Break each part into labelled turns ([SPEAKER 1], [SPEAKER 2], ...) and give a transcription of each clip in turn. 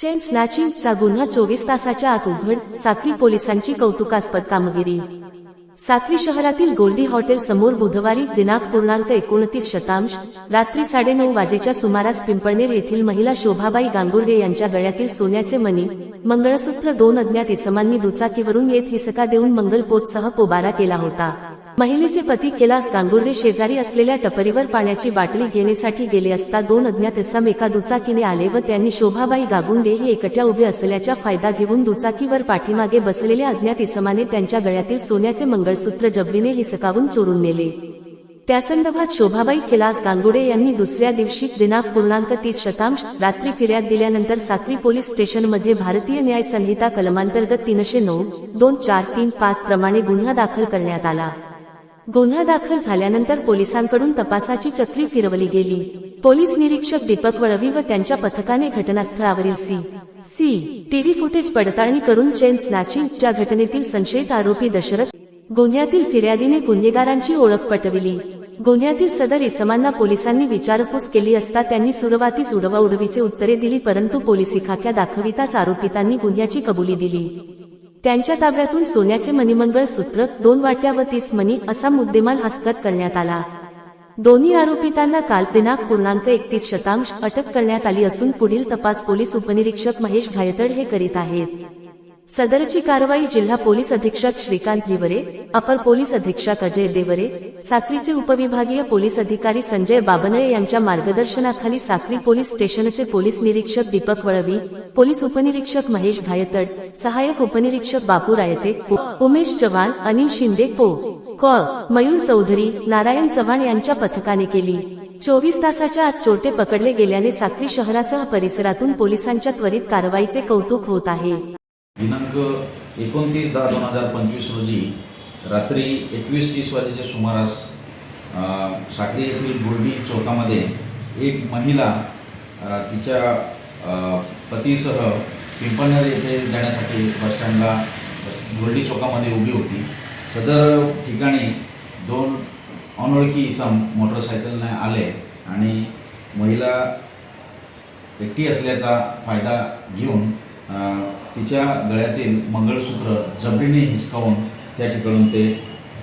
[SPEAKER 1] Chain स्नॅचिंगचा गुन्हा चोवीस तासाच्या आत उघड साक्री पोलिसांची कौतुकास्पद कामगिरी. साक्री शहरातील गोल्डी हॉटेल समोर बुधवारी दिनांक पूर्णांक एकोणतीस शतांश रात्री साडेनऊ वाजेच्या सुमारास पिंपळनेर येथील महिला शोभाबाई गांगुर्डे यांच्या गळ्यातील सोन्याचे मणी मंगळसूत्र दोन अज्ञात इसमांनी दुचाकीवरून येत हिसका देऊन मंगलपोतसह पोबारा केला होता. महिलेचे पती कैलास गांगुर्डे शेजारी असलेल्या टपरीवर पाण्याची बाटली घेण्यासाठी गेले असता दोन अज्ञात इसम एका दुचाकीने आले व त्यांनी शोभाबाई गागुंडे हे एकट्या उभे असल्याचा फायदा घेऊन दुचाकीवर पाठीमागे बसलेल्या अज्ञात इसमाने त्यांच्या गळ्यातील सोन्याचे मंगळसूत्र जबरीने हिसकावून चोरून नेले. त्यासंदर्भात शोभाबाई कैलास गांगुडे यांनी दुसऱ्या दिवशी दिनांक पूर्णांक तीस शतांश रात्री फिर्याद दिल्यानंतर साक्री पोलीस स्टेशनमध्ये भारतीय न्याय संहिता कलमांतर्गत तीनशे नऊ दोन चार तीन पाच प्रमाणे गुन्हा दाखल करण्यात आला. गुन्हा दाखल झाल्यानंतर पोलिसांकडून तपासाची चक्री फिरवली गेली. पोलीस निरीक्षक दीपक वळवी व त्यांच्या पथकाने घटनास्थळावरील सी. सी. टीव्ही फुटेज पडताळणी करून चेन स्नॅचिंगच्या घटनेतील संशयित आरोपी दशरथ गुन्ह्यातील फिर्यादीने गुन्हेगारांची ओळख पटविली. गुन्ह्यातील सदर इसमांना पोलिसांनी विचारपूस केली असता त्यांनी सुरुवातीस उडवा उडवीचे उत्तरे दिली परंतु पोलिसी खाक्या दाखविताच आरोपितांनी गुन्ह्याची कबुली दिली. त्यांच्या ताब्यातून सोन्याचे मणिमंगळ सूत्र दोन वाट्या व तीस मणी असा मुद्देमाल हस्तगत करण्यात आला. दोन्ही आरोपितांना काल दिनांक पूर्णांक एकतीस शतांश अटक करण्यात आली असून पुढील तपास पोलीस उपनिरीक्षक महेश घायतड हे करीत आहेत. सदरची कारवाई जिल्हा पोलीस अधीक्षक श्रीकांत हिवरे अपर पोलीस अधीक्षक अजय देवरे साक्रीचे उपविभागीय पोलीस अधिकारी संजय बाबनळे यांच्या मार्गदर्शनाखाली साक्री पोलीस स्टेशनचे पोलीस निरीक्षक दीपक वळवी पोलीस उपनिरीक्षक महेश भायतड सहाय्यक उपनिरीक्षक बापू रायते उमेश चव्हाण अनिल शिंदे को कॉ मयूर चौधरी नारायण चव्हाण यांच्या पथकाने केली. चोवीस तासाच्या आत चोरटे पकडले गेल्याने साक्री शहरासह परिसरातून पोलिसांच्या त्वरित कारवाईचे कौतुक होत आहे.
[SPEAKER 2] दिनांक एकोणतीस दहा दोन हजार पंचवीस रोजी रात्री एकवीस तीस वाजेच्या सुमारास अ, साक्री येथील बोर्डी चौकामध्ये एक महिला तिच्या पतीसह पिंपळनेर येथे जाण्यासाठी बसस्टँडला गोल्डी चौकामध्ये उभी होती. सदर ठिकाणी दोन अनोळखी इसम मोटरसायकलने आले आणि महिला एकटी असल्याचा फायदा घेऊन तिच्या गळ्यातील मंगळसूत्र जबरीने हिसकावून त्या ठिकाणून ते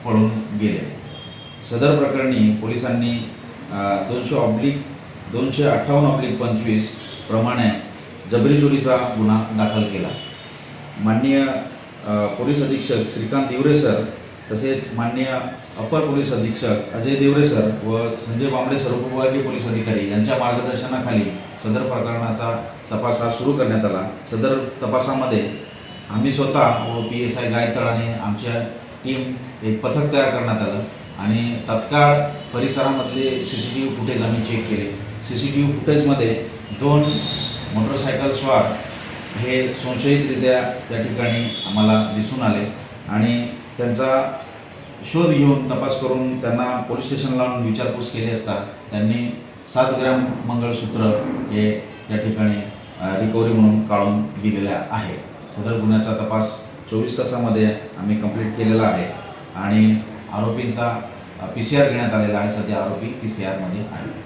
[SPEAKER 2] पळून गेले. सदर प्रकरणी पोलिसांनी दोनशे ऑब्लिक दोनशे अठ्ठावन्न ऑब्लिक पंचवीस प्रमाणे जबरी चोरीचा गुन्हा दाखल केला. माननीय पोलीस अधीक्षक श्रीकांत दिवरे सर तसेच माननीय अपर पोलीस अधीक्षक अजय देवरे सर व संजय बांबळे सर उपविभागीय पोलीस अधिकारी यांच्या मार्गदर्शनाखाली सदर प्रकरणाचा तपास हा सुरू करण्यात आला. सदर तपासामध्ये आम्ही स्वतः व पी एस आय गायतळाने आमच्या टीम एक पथक तयार करण्यात आलं आणि तत्काळ परिसरामधले C C T V footage आम्ही चेक केले. सी सी टी व्ही फुटेजमध्ये दोन मोटरसायकल स्वार हे संशयितरित्या त्या ठिकाणी आम्हाला दिसून आले आणि त्यांचा शोध घेऊन तपास करून त्यांना पोलीस स्टेशनला लावून विचारपूस केली असता त्यांनी सात ग्राम मंगळसूत्र हे त्या ठिकाणी रिकव्हरी म्हणून काढून दिलेल्या आहे. सदर गुन्ह्याचा तपास चोवीस तासामध्ये आम्ही कंप्लीट केलेला आहे आणि आरोपींचा पी सी आर घेण्यात आलेला आहे. सध्या आरोपी पी सी आरमध्ये आहे